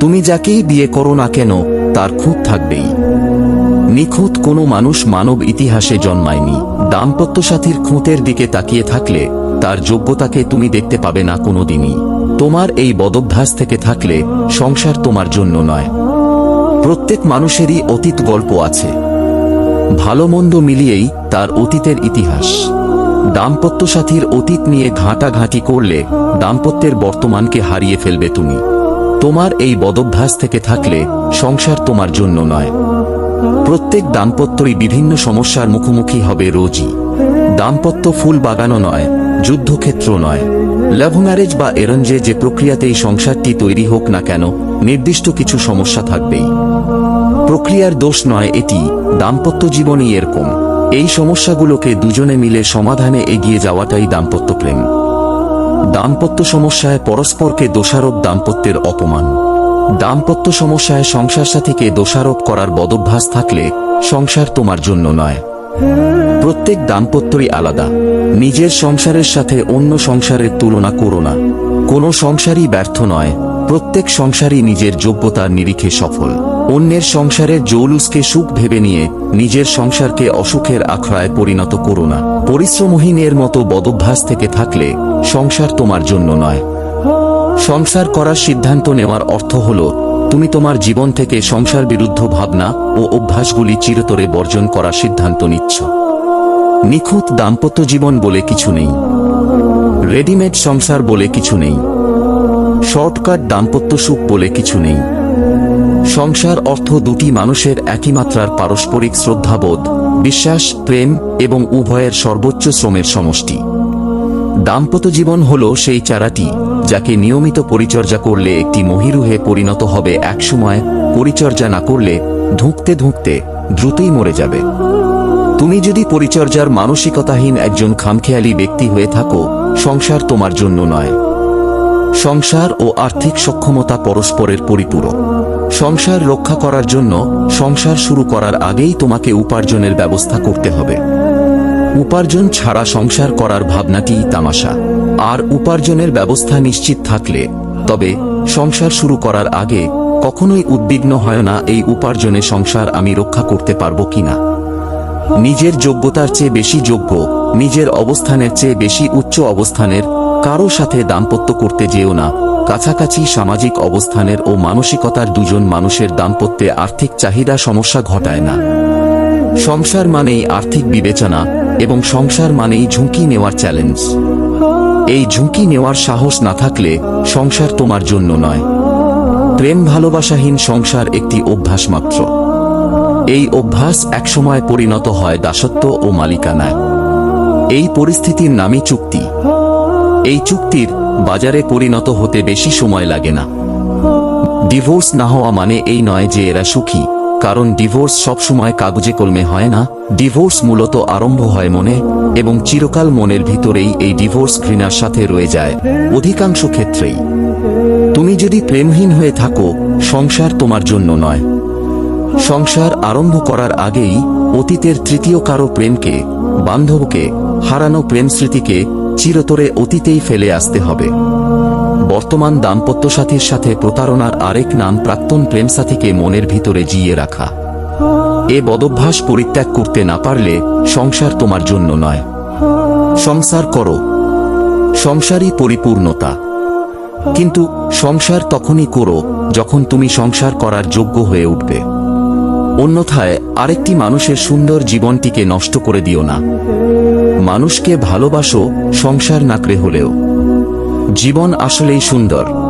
তুমি যাকেই বিয়ে করো না কেন, তার খুঁত থাকবেই। নিখুঁত কোনো মানুষ মানব ইতিহাসে জন্মায়নি। দাম্পত্য সাথীর খুঁতের দিকে তাকিয়ে থাকলে, তার যোগ্যতাকে তুমি দেখতে পাবে না কোনোদিনই। তোমার এই বদভ্যাস থেকে থাকলে, সংসার তোমার জন্য নয়। প্রত্যেক মানুষেরই অতীত গল্প আছে। ভালো মন্দ মিলিয়েই তার অতীতের ইতিহাস। দাম্পত্য সাথীর অতীত নিয়ে ঘাঁটাঘাঁটি করলে, দাম্পত্যের বর্তমানকে হারিয়ে ফেলবে তুমি। তোমার এই বদভ্যাস থেকে থাকলে সংসার তোমার জন্য নয়। প্রত্যেক দাম্পত্যই বিভিন্ন সমস্যার মুখোমুখি হবে রোজই। দাম্পত্য ফুল বাগানো নয় যুদ্ধক্ষেত্র নয়। লাভ ম্যারেজ বা এরঞ্জে যে প্রক্রিয়াতেই সংসারটি তৈরি হোক না কেন, নির্দিষ্ট কিছু সমস্যা থাকবেই। প্রক্রিয়ার দোষ নয় এটি, দাম্পত্য জীবনই এরকম। এই সমস্যাগুলোকে দুজনে মিলে সমাধানে এগিয়ে যাওয়াটাই দাম্পত্য প্রেম। দাম্পত্য সমস্যায় পরস্পরকে দোষারোপ দাম্পত্যের অপমান। দাম্পত্য সমস্যায় সংসার সাথীকে দোষারোপ করার বদভ্যাস থাকলে সংসার তোমার জন্য নয়। প্রত্যেক দাম্পত্যই আলাদা। নিজের সংসারের সাথে অন্য সংসারের তুলনা করো না। কোনো সংসারই ব্যর্থ নয়। প্রত্যেক সংসারই নিজের যোগ্যতার নিরিখে সফল। অন্যের সংসারের জৌলুসকে সুখ ভেবে নিয়ে নিজের সংসারকে অসুখের আখড়ায় পরিণত করো না। পরিশ্রমহীনের মতো বদভ্যাস থেকে থাকলে সংসার তোমার জন্য নয়। সংসার করার সিদ্ধান্ত নেওয়ার অর্থ হল, তুমি তোমার জীবন থেকে সংসার বিরুদ্ধ ভাবনা ও অভ্যাসগুলি চিরতরে বর্জন করার সিদ্ধান্ত নিচ্ছ। নিখুঁত দাম্পত্য জীবন বলে কিছু নেই। রেডিমেড সংসার বলে কিছু নেই। শর্টকাট দাম্পত্য সুখ বলে কিছু নেই। সংসার অর্থ দুটি মানুষের একই মাত্রার পারস্পরিক শ্রদ্ধাবোধ, বিশ্বাস, প্রেম এবং উভয়ের সর্বোচ্চ শ্রমের সমষ্টি। দাম্পত্য জীবন হল সেই চারাটি যাকে নিয়মিত পরিচর্যা করলে একটি মহিরুহে পরিণত হবে একসময়, পরিচর্যা না করলে ধুঁকতে ধুঁকতে দ্রুতই মরে যাবে। তুমি যদি পরিচর্যার মানসিকতাহীন একজন খামখেয়ালি ব্যক্তি হয়ে থাকো, সংসার তোমার জন্য নয়। সংসার ও আর্থিক সক্ষমতা পরস্পরের পরিপূরক। সংসার রক্ষা করার জন্য সংসার শুরু করার আগেই তোমাকে উপার্জনের ব্যবস্থা করতে হবে। উপার্জন ছাড়া সংসার করার ভাবনাটিই তামাশা। আর উপার্জনের ব্যবস্থা নিশ্চিত থাকলে, তবে সংসার শুরু করার আগে কখনোই উদ্বিগ্ন হয় না এই উপার্জনে সংসার আমি রক্ষা করতে পারব কিনা। নিজের যোগ্যতার চেয়ে বেশি যোগ্য, নিজের অবস্থানের চেয়ে বেশি উচ্চ অবস্থানের, কারও সাথে দাম্পত্য করতে যেও না। কাছাকাছি সামাজিক অবস্থানের ও মানসিকতার দুজন মানুষের দাম্পত্যে আর্থিক চাহিদা সমস্যা ঘটায় না। সংসার মানেই আর্থিক বিবেচনা এবং সংসার মানেই ঝুঁকি নেওয়ার চ্যালেঞ্জ এই ঝুঁকি নেওয়ার সাহস না থাকলে সংসার তোমার জন্য নয়। প্রেম ভালোবাসাহীন সংসার একটি অভ্যাস মাত্র। এই অভ্যাস একসময় পরিণত হয় দাসত্ব ও মালিকানায়। এই পরিস্থিতির নামই চুক্তি। এই চুক্তির বাজারে পরিণত হতে বেশি সময় লাগে না। ডিভোর্স না হওয়া মানে এই নয় যে এরা সুখী, কারণ ডিভোর্স সবসময় কাগজে কলমে হয় না। ডিভোর্স মূলত আরম্ভ হয় মনে এবং চিরকাল মনের ভিতরেই এই ডিভোর্স ঘৃণার সাথে রয়ে যায়। অধিকাংশ ক্ষেত্রেই। তুমি যদি প্রেমহীন হয়ে থাকো, সংসার তোমার জন্য নয়। সংসার আরম্ভ করার আগেই অতীতের তৃতীয় কারও প্রেমকে, বান্ধবকে, হারানো প্রেম স্মৃতিকে চিরতরে অতীতেই ফেলে আসতে হবে। বর্তমান দাম্পত্য সাথীর সাথে প্রতারণার আরেক নাম প্রাক্তন প্রেমসাথীকে মনের ভিতরে জিয়ে রাখা। এ বদভ্যাস পরিত্যাগ করতে না পারলে সংসার তোমার জন্য নয়। সংসার করো। সংসারই পরিপূর্ণতা। কিন্তু সংসার তখনই করো যখন তুমি সংসার করার যোগ্য হয়ে উঠবে। অন্যথায় আরেকটি মানুষের সুন্দর জীবনটিকে নষ্ট করে দিও না। মানুষকে ভালোবাসো, সংসার নাকড়ে হলেও। জীবন আসলেই সুন্দর।